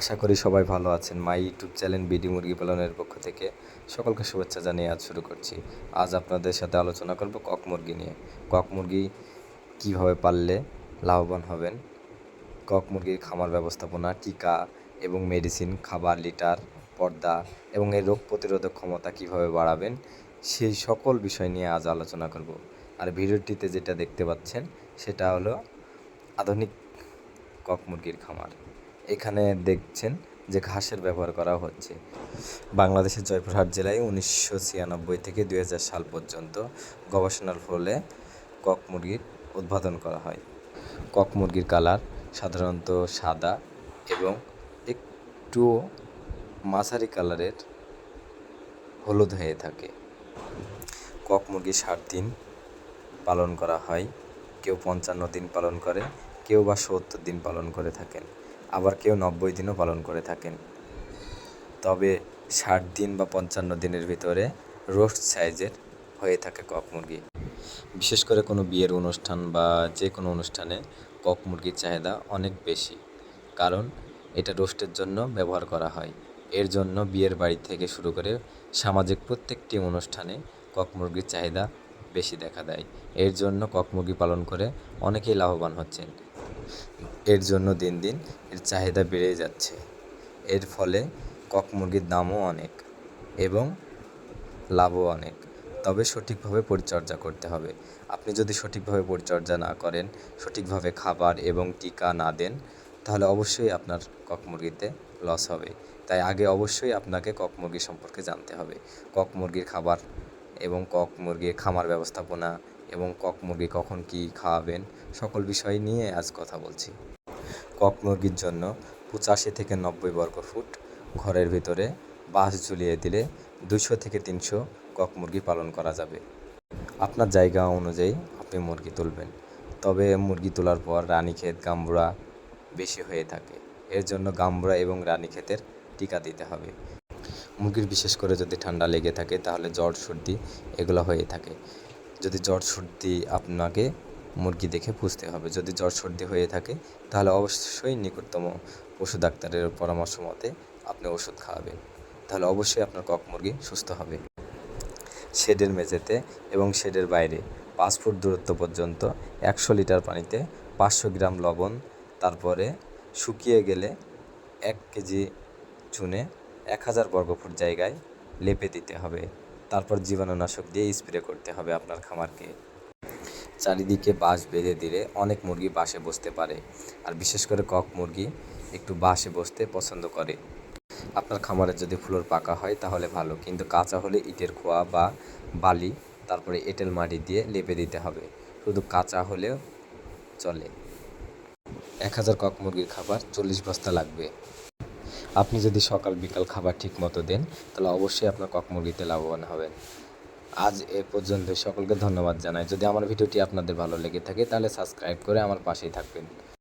আশা করি সবাই ভালো আছেন। মাই ইউটিউব চ্যানেল বিডি মুরগি পালনের পক্ষ থেকে সকলকে শুভেচ্ছা জানিয়ে আজ শুরু করছি। আজ আপনাদের সাথে আলোচনা করব কক মুরগি নিয়ে। কক মুরগি কীভাবে পাললে লাভবান হবেন? কক মুরগির খামার ব্যবস্থাপনা, টিকা এবং মেডিসিন খাবার, লিটার, পর্দা এবং এর রোগ প্রতিরোধক ক্ষমতা কীভাবে বাড়াবেন, সেই সকল বিষয় নিয়ে আজ আলোচনা করব। আর ভিডিওটিতে যেটা দেখতে পাচ্ছেন, সেটা হলো আধুনিক কক মুরগির খামার। এখানে দেখছেন যে ঘাসের ব্যবহার করা হচ্ছে। বাংলাদেশের জয়পুরহাট জেলায় উনিশশো ছিয়ানব্বই থেকে দুই হাজার সাল পর্যন্ত গবেষণার ফলে কক মুরগির উদ্ভাবন করা হয়। কক মুরগির কালার সাধারণত সাদা এবং একটু মাঝারি কালারের হলুদ হয়ে থাকে। কক মুরগি ষাট দিন পালন করা হয়, কেউ পঞ্চান্ন দিন পালন করে, কেউ বা সত্তর দিন পালন করে থাকেন। আবার কেউ নব্বই দিনও পালন করে থাকেন। তবে ষাট দিন বা পঞ্চান্ন দিনের ভিতরে রোস্ট সাইজের হয়ে থাকে কক মুরগি। বিশেষ করে কোনো বিয়ের অনুষ্ঠান বা যে কোনো অনুষ্ঠানে কক মুরগির চাহিদা অনেক বেশি, কারণ এটা রোস্টের জন্য ব্যবহার করা হয়। এর জন্য বিয়ের বাড়ি থেকে শুরু করে সামাজিক প্রত্যেকটি অনুষ্ঠানে কক মুরগির চাহিদা বেশি দেখা দেয়। এর জন্য কক মুরগি পালন করে অনেকেই লাভবান হচ্ছেন। এর জন্য দিন দিন এর চাহিদা বেড়ে যাচ্ছে। এর ফলে কক মুরগির দামও অনেক এবং লাভও অনেক। তবে সঠিকভাবে পরিচর্যা করতে হবে। আপনি যদি সঠিকভাবে পরিচর্যা না করেন, সঠিকভাবে খাবার এবং টিকা না দেন, তাহলে অবশ্যই আপনার কক মুরগিতে লস হবে। তাই আগে অবশ্যই আপনাকে কক মুরগি সম্পর্কে জানতে হবে। কক মুরগির খাবার এবং কক মুরগির খামার ব্যবস্থাপনা এবং কক মুরগি কখন কী খাওয়াবেন, সকল বিষয় নিয়ে আজ কথা বলছি। কক মুরগির জন্য পঁচাশি থেকে নব্বই বর্গ ফুট ঘরের ভিতরে বাঁশ ঝুলিয়ে দিলে দুশো থেকে তিনশো কক মুরগি পালন করা যাবে। আপনার জায়গা অনুযায়ী আপনি মুরগি তুলবেন। তবে মুরগি তোলার পর রানীক্ষেত গাম্বুরা বেশি হয়ে থাকে। এর জন্য গাম্বুরা এবং রানীক্ষেতের টিকা দিতে হবে। মুরগির বিশেষ করে যদি ঠান্ডা লেগে থাকে তাহলে জ্বর, সর্দি এগুলো হয়ে থাকে। যদি জ্বর সর্দি আপনাকে মুরগি দেখে বুঝতে হবে, যদি জ্বর সর্দি হয়ে থাকে, তাহলে অবশ্যই নিকটতম পশু ডাক্তারের পরামর্শ মতে আপনি ওষুধ খাওয়াবেন। তাহলে অবশ্যই আপনার কক মুরগি সুস্থ হবে। শেডের মেঝেতে এবং শেডের বাইরে পাঁচ ফুট দূরত্ব পর্যন্ত একশো লিটার পানিতে পাঁচশো গ্রাম লবণ, তারপরে শুকিয়ে গেলে এক কেজি চুনে এক হাজার বর্গফুট জায়গায় লেপে দিতে হবে। তারপর জীবাণুনাশক দিয়ে স্প্রে করতে হবে আপনার খামারকে। চারিদিকে বাঁশ বেঁধে দিলে অনেক মুরগি বাসে বসতে পারে। আর বিশেষ করে কক মুরগি একটু বাসে বসতে পছন্দ করে। আপনার খামারে যদি ফ্লোর পাকা হয় তাহলে ভালো, কিন্তু কাঁচা হলে ইটের খোয়া বা বালি, তারপরে এঁটেল মাটি দিয়ে লেপে দিতে হবে। শুধু কাঁচা হলেও চলে। এক হাজার কক মুরগির খাবার চল্লিশ বস্তা লাগবে। আপনি যদি সকাল, বিকাল খাবার ঠিক মতো দেন, তাহলে অবশ্যই আপনার কক মুরগিতে লাভবান হবেন। আজ এ পর্যন্ত, সকলকে ধন্যবাদ জানাই। যদি আমার ভিডিওটি আপনাদের ভালো লেগে থাকে, তাহলে সাবস্ক্রাইব করে আমার পাশেই থাকবেন।